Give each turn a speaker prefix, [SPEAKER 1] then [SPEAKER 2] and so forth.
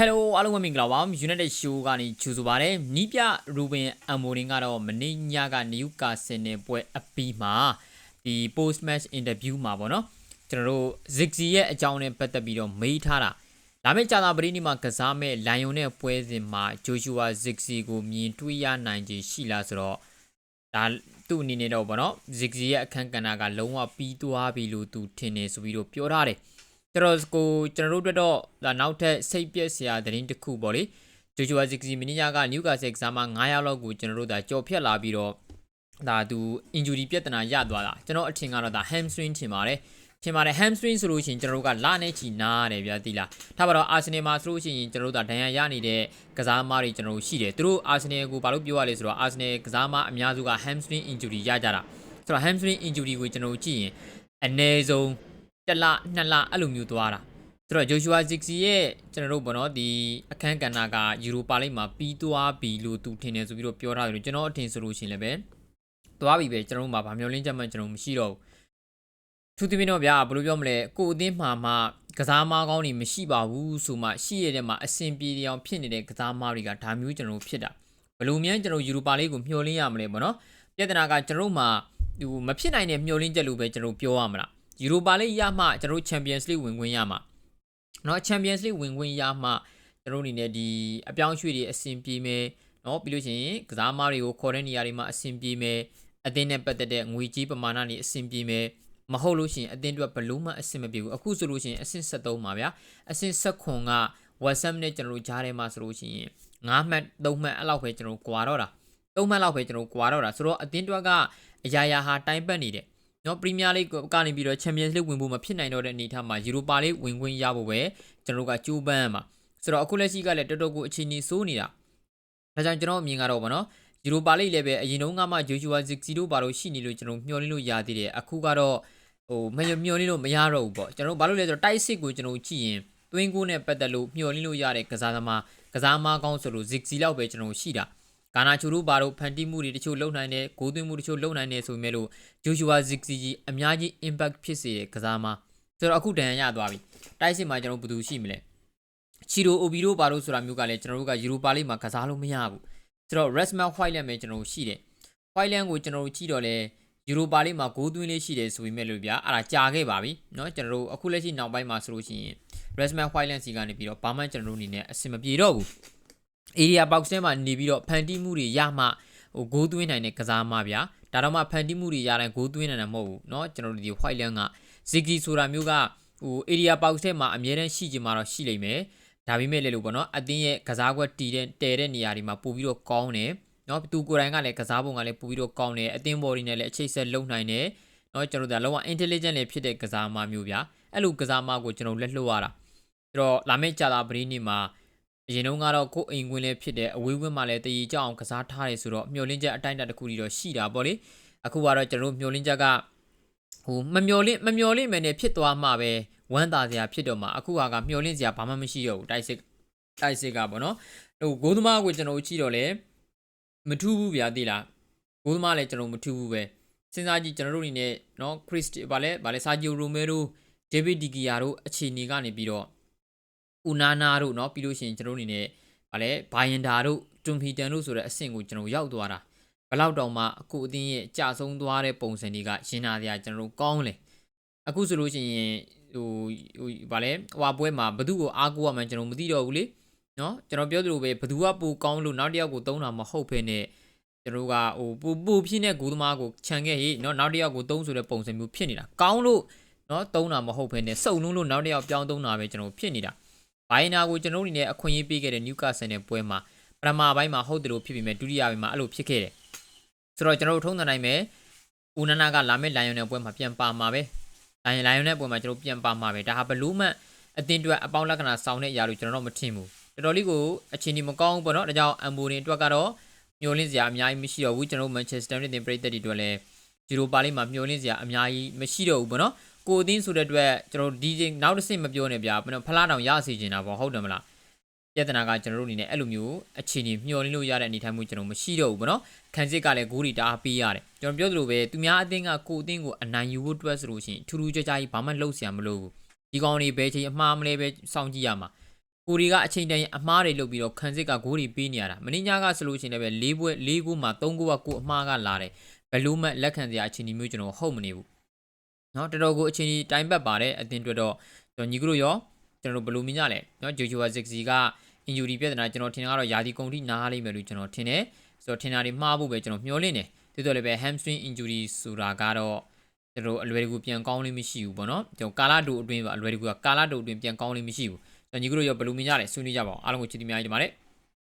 [SPEAKER 1] Hello အားလုံးပဲမင်္ဂလာပါ United Show ကနေကြိုဆိုပါရစေနီးပြရူဘင်အမိုရင်ကတော့မနေ့ညကနယူကာဆယ်နယ်ပွဲအပီးမှာဒီ post match interview မှာပေါ့နော်ကျွန်တော်တို့ Ziggy ရဲ့အကြောင်းနဲ့ပတ်သက်ပြီးတော့မေးထားတာဒါမဲ့ကြာတာပရိနိမှာကစားမဲ့လိုင်ယွန်နဲ့ပွဲစဉ်မှာ Joshua Ziggy ကိုမြင်တွေ့ရနိုင်ခြေရှိလားဆိုတော့ဒါသူ့အနေနဲ့တော့ပေါ့နော် Ziggy ရဲ့အခန်းကဏ္ဍကလုံးဝပြီးသွားပြီလို့သူထင်နေဆိုပြီးတော့ပြောထားတယ် ကျွန်တော်ကိုကျွန်တော်တို့အတွက်တော့ဒါနောက်ထပ်စိတ်ပြက်စရာသတင်းတစ်ခုပေါ့လေဂျိုဂျိုဝါဇီကစီမနီယာကနျူကာဆယ်ကစားမှာ9ရောက်လောက်ကိုကျွန်တော်တို့ဒါကြော်ဖြတ်လာပြီးတော့ဒါသူ injury ပြဿနာရသွားတာကျွန်တော်အထင်ကတော့ဒါ hamstring ထင်ပါတယ်ထင်ပါတယ် hamstring ဆိုလို့ရှိရင်ကျွန်တော်တို့ကလနဲ့ချီနားရတယ်ဗျာတိလားထားပါတော့ Arsenal မှာဆိုလို့ရှိရင်ကျွန်တော်တို့ဒါဒဏ်ရာရနေတဲ့ကစားသမားတွေကျွန်တော်တို့ရှိတယ်သူတို့ Arsenal ကိုဘာလို့ပြောရလဲဆိုတော့ Arsenal ကစားသမားအများစုက hamstring injury ရကြတာဆိုတော့ hamstring injury ကိုကျွန်တော်တို့ကြည့်ရင်အနည်းဆုံး တစ်လနှစ်လအဲ့လိုမျိုးသွားတာဆိုတော့ Joshua Ziggy ရဲ့ကျွန်တော်တို့ဘောနော်ဒီအခန်းကဏ္ဍကယူရိုပါလိမ့်မှာပြီးသွားပြီလို့သူထင်တယ်ဆိုပြီးတော့ပြောထားတယ်လို့ကျွန်တော်အထင်ဆိုလို့ရှိရင်လည်းပဲသွားပြီပဲကျွန်တော်တို့မှာဗာမျောလင်းချက်မှကျွန်တော်မရှိတော့ဘူးသူတပင်းတော့ဗျာဘယ်လိုပြောမလဲကိုအသင်းမှာမှကစားမားကောင်းတွေမရှိပါဘူးဆိုမှရှိရတဲ့မှာအဆင်ပြေအောင်ဖြစ်နေတဲ့ကစားမားတွေကဒါမျိုးကျွန်တော်တို့ဖြစ်တာဘယ်လိုများကျွန်တော်ယူရိုပါလိမ့်ကိုမျှော်လင့်ရမလဲပေါ့နော်ပြဿနာကကျွန်တော်တို့မှာဟိုမဖြစ်နိုင်တဲ့မျှော်လင့်ချက်လို့ပဲကျွန်တော်ပြောရမလား ယူရိုပါလိမ့်ရမှကျွန်တော်တို့ချန်ပီယံစ်လိဝင်ခွင့်ရမှာเนาะချန်ပီယံစ်လိဝင်ခွင့်ရမှကျွန်တော်တို့အနေနဲ့ဒီအပြောင်းရွှေ့တွေအဆင်ပြေမယ်เนาะပြီးလို့ရှိရင်ကစားမားတွေကိုခေါ်တဲ့နေရာတွေမှာအဆင်ပြေမယ်အသင်းနဲ့ပတ်သက်တဲ့ငွေကြေးပမာဏတွေအဆင်ပြေမယ်မဟုတ်လို့ရှိရင်အသင်းအတွက်ဘလို့မှအဆင်မပြေဘူးအခုဆိုလို့ရှိရင်အဆင့်73ပါဗျာအဆင့်79က WhatsApp နဲ့ကျွန်တော်တို့ကြားထဲမှာဆိုလို့ရှိရင်9မှတ်3မှတ်အဲ့လောက်ပဲကျွန်တော်ကွာတော့တာ3မှတ်လောက်ပဲကျွန်တော်ကွာတော့တာဆိုတော့အသင်းတွက်ကအရာရာဟာတိုင်းပတ်နေတယ် နော်ပရီးမီးယားလိကနေပြီးတော့ချန်ပီယံစ်လိဝင်ဖို့မဖြစ်နိုင်တော့တဲ့အနေအထားမှာယူရိုပါလိဝင်ခွင့်ရဖို့ပဲကျွန်တော်တို့ကကြိုးပမ်းရမှာဆိုတော့အခုလက်ရှိကလည်းတော်တော်ကိုအခြေအနေဆိုးနေတာဒါကြောင့်ကျွန်တော်အမြင်ကတော့ဗောနော်ယူရိုပါလိလည်းပဲအရင်တုန်းကမှဂျိုဂျူဝါဇစ်စီတို့ဘာလို့ရှိနေလို့ကျွန်တော်မျှော်လင့်လို့ရသေးတယ်အခုကတော့ဟိုမမျှော်လင့်လို့မရတော့ဘူးပေါ့ကျွန်တော်ဘာလို့လဲဆိုတော့တိုက်စစ်ကိုကျွန်တော်ကြည့်ရင်သွင်းကိုနဲ့ပတ်သက်လို့မျှော်လင့်လို့ရတဲ့ကစားသမားကစားသမားကောင်းဆိုလို့ဇစ်စီလောက်ပဲကျွန်တော်ရှိတာ ဂါနာချူတို့ဘာလို့ဖန်တီးမှုတွေတချို့လုံနိုင်တယ်ဂိုးသွင်းမှုတချို့လုံနိုင်တယ်ဆိုပေမဲ့လို့ဂျိုဂျူဝါဇစ်စီကြီးအများကြီး impact ဖြစ်စေတဲ့ကစားသမားဆိုတော့အခုတန်ရရသွားပြီတိုက်စစ်မှာကျွန်တော်ဘယ်သူရှိမလဲချီရိုအိုဘီတို့ဘာလို့ဆိုတာမျိုးကလည်းကျွန်တော်တို့ကယူရိုပါလိမှာကစားလို့မရဘူးဆိုတော့ Resmal Whiteland ပဲကျွန်တော်တို့ရှိတယ် Whiteland ကိုကျွန်တော်တို့ကြည့်တော့လဲယူရိုပါလိမှာဂိုးသွင်းလေးရှိတယ်ဆိုပေမဲ့လို့ဗျာအဲ့ဒါကြာခဲ့ပါပြီเนาะကျွန်တော်တို့အခုလက်ရှိနောက်ပိုင်းမှာဆိုလို့ရှိရင် Resmal Whiteland စီကနေပြီးတော့ဘာမှကျွန်တော်တို့အနေနဲ့အဆင်မပြေတော့ဘူး area box ထဲမှာနေပြီးတော့ဖန်တီးမှုတွေရမှဟိုဂိုးသွင်းနိုင်တဲ့ကစားမဗျာဒါတော့မှဖန်တီးမှုတွေရတိုင်းဂိုးသွင်းနိုင်တာမဟုတ်ဘူးเนาะကျွန်တော်တို့ဒီ Whiteland က Ziggy ဆိုတာမျိုးကဟို area box ထဲမှာအများတန်းရှိကြမှာတော့ရှိလိမ့်မယ်ဒါပေမဲ့လည်းလို့ပေါ့နော်အတင်းရဲ့ကစားကွက်တီတဲ့တဲတဲ့နေရာတွေမှာပို့ပြီးတော့ကောင်းတယ်နော်သူကိုယ်တိုင်ကလည်းကစားပုံကလည်းပို့ပြီးတော့ကောင်းတယ်အတင်းဘော်ဒီနဲ့လည်းအချိတ်ဆက်လုံနိုင်တယ်နော်ကျွန်တော်တို့ကလုံးဝ intelligent လည်းဖြစ်တဲ့ကစားမမျိုးဗျာအဲ့လိုကစားမကိုကျွန်တော်လက်လှုပ်ရတာအဲ့တော့လာမယ့်ကြာတာပရင်းနေမှာ အရင်တုန်းကတော့ကိုယ်အိမ်ဝင်လည်းဖြစ်တဲ့အဝေးဝင်းမှာလည်းတည်ကြအောင်ကစားထားတယ်ဆိုတော့မျောလင်းချက်အတိုင်းအတာတစ်ခုတည်းတော့ရှိတာပေါ့လေအခုကတော့ကျွန်တော်တို့မျောလင်းချက်ကဟိုမမျောလင့်မမျောလင့်မယ်နဲ့ဖြစ်သွားမှပဲဝမ်းသာစရာဖြစ်တော့မှအခုဟာကမျောလင့်စရာဘာမှမရှိတော့ဘူးတိုက်စစ်တိုက်စစ်ကပေါ့နော်ဟိုဂိုးသမားကိုကျွန်တော်ကြည့်တော့လေမထူးဘူးဗျာသိလားဂိုးသမားလည်းကျွန်တော်မထူးဘူးပဲစဉ်းစားကြည့်ကျွန်တော်တို့အနေနဲ့နော်ခရစ်စတီဗာလဲဗာလဲဆာဂျီယိုရိုမဲရိုဒေးဗစ်ဒီဂီယာတို့အခြေအနေကနေပြီးတော့ ဥနာနာတို့เนาะပြီးလို့ရှိရင်ကျွန်တော်တို့အနေနဲ့ဗာလဲဘိုင်ယန်ဒါတို့တွန်ဖီတန်တို့ဆိုတဲ့အဆင့်ကိုကျွန်တော်ရောက်သွားတာဘလောက်တောင်မှအခုအတင်းရဲ့အကြဆုံးသွားတဲ့ပုံစံတွေကရှင်းနာစရာကျွန်တော်တို့ကောင်းလေအခုဆိုလို့ရှိရင်ဟိုဟိုဗာလဲဟွာပွဲမှာဘသူ့ကိုအားကိုးရမှန်းကျွန်တော်မသိတော့ဘူးလေနော်ကျွန်တော်ပြောသလိုပဲဘသူကပိုကောင်းလို့နောက်တစ်ယောက်ကိုသုံးတာမဟုတ်ဖ ೇನೆ ကျွန်တော်ကဟိုပူပူဖြစ်တဲ့ဂူသမားကိုခြံခဲ့ဟိနော်နောက်တစ်ယောက်ကိုသုံးဆိုတဲ့ပုံစံမျိုးဖြစ်နေတာကောင်းလို့နော်သုံးတာမဟုတ်ဖ ೇನೆ စုံလုံးလို့နောက်တစ်ယောက်ပြောင်းသုံးတာပဲကျွန်တော်ဖြစ်နေတာ ဘိုင်နာကိုကျွန်တော်အနေနဲ့အခွင့်အရေးပေးခဲ့တဲ့နျူကာဆယ်နဲ့ပွဲမှာပထမပိုင်းမှာဟုတ်တယ်လို့ဖြစ်ပြီးမဲ့ဒုတိယပိုင်းမှာအဲ့လိုဖြစ်ခဲ့တယ်ဆိုတော့ကျွန်တော်တို့ထုံးတဲ့နိုင်မဲ့ဦးနနာကလာမဲ့လိုင်ယွန်နဲ့ပွဲမှာပြန်ပါမှာပဲလိုင်လိုင်ယွန်နဲ့ပွဲမှာကျွန်တော်ပြန်ပါမှာပဲဒါဟာဘလူးမန်အတင်းတွက်အပေါင်းလက္ခဏာဆောင်တဲ့အရာလို့ကျွန်တော်တို့မထင်ဘူးတော်တော်လေးကိုအခြေအနေမကောင်းဘူးပေါ့နော်ဒါကြောင့်အမ်ဘိုနေအတွက်ကတော့မျောလင့်စရာအများကြီးမရှိတော့ဘူးကျွန်တော်တို့မန်ချက်စတာယူနိုက်တက်ပြည်သက်တွေအတွက်လည်းဂျီရိုပါလိမှာမျောလင့်စရာအများကြီးမရှိတော့ဘူးပေါ့နော် ကိုအသင်းဆိုတဲ့အတွက်ကျွန်တော်ဒီချိန်နောက်တစ်ဆင့်မပြောနဲ့ဗျာကျွန်တော်ဖလားတောင်ရစီချင်တာပေါ့ဟုတ်တယ်မလားပြဿနာကကျွန်တော်တို့အနေနဲ့အဲ့လိုမျိုးအခြေအနေမျှော်လင့်လို့ရတဲ့အနေထိုင်မှုကျွန်တော်မရှိတော့ဘူးဗောနော်ခံစစ်ကလည်းဂိုးတွေတားပေးရတယ်ကျွန်တော်ပြောသလိုပဲသူများအသင်းကကိုအသင်းကိုအနိုင်ယူဖို့တွက်ဆိုလို့ရှိရင်ထူးထူးခြားခြားကြီးဘာမှလုပ်စရာမလိုဘူးဒီကောင်တွေဘယ်ချိန်အမှားမလဲပဲစောင့်ကြည့်ရမှာကိုရီကအချိန်တန်အမှားတွေလုပ်ပြီးတော့ခံစစ်ကဂိုးတွေပေးနေရတာမင်းညာကဆိုလို့ရှိရင်လည်း၄ပွဲ၄ဂိုးမှာ၃ဂိုးကကိုအမှားကလာတယ်ဘယ်လိုမှလက်ခံစရာအခြေအနေမျိုးကျွန်တော်ဟုတ်မနေဘူး နော်တော်တော်ကိုအချိန်ကြီးတိုင်ပတ်ပါတဲ့အသင်းအတွက်တော့ကျွန်တော်ညီကတို့ရောကျွန်တော်တို့ဘယ်လိုမြင်ကြလဲနော်ဂျိုဂျိုဝါ6စီကအင်ဂျူရီပြဿနာကျွန်တော်ထင်တာကတော့ယာတီကုန်ထိနားလိမ့်မယ်လို့ကျွန်တော်ထင်တယ်ဆိုတော့ထင်တာတွေမှားဖို့ပဲကျွန်တော်မျှော်လင့်တယ်တိုးတော်လည်းပဲ hamstring injury ဆိုတာကတော့ကျွန်တော်အလွယ်တကူပြန်ကောင်းလိမ့်မရှိဘူးပေါ့နော်ကျွန်တော်ကာလာတိုအတွင်းပါအလွယ်တကူကကာလာတိုအတွင်းပြန်ကောင်းလိမ့်မရှိဘူးကျွန်တော်ညီကတို့ရောဘယ်လိုမြင်ကြလဲဆွေးနွေးကြပါအောင်အားလုံးကိုချစ်တင်များကြီးတင်ပါတယ်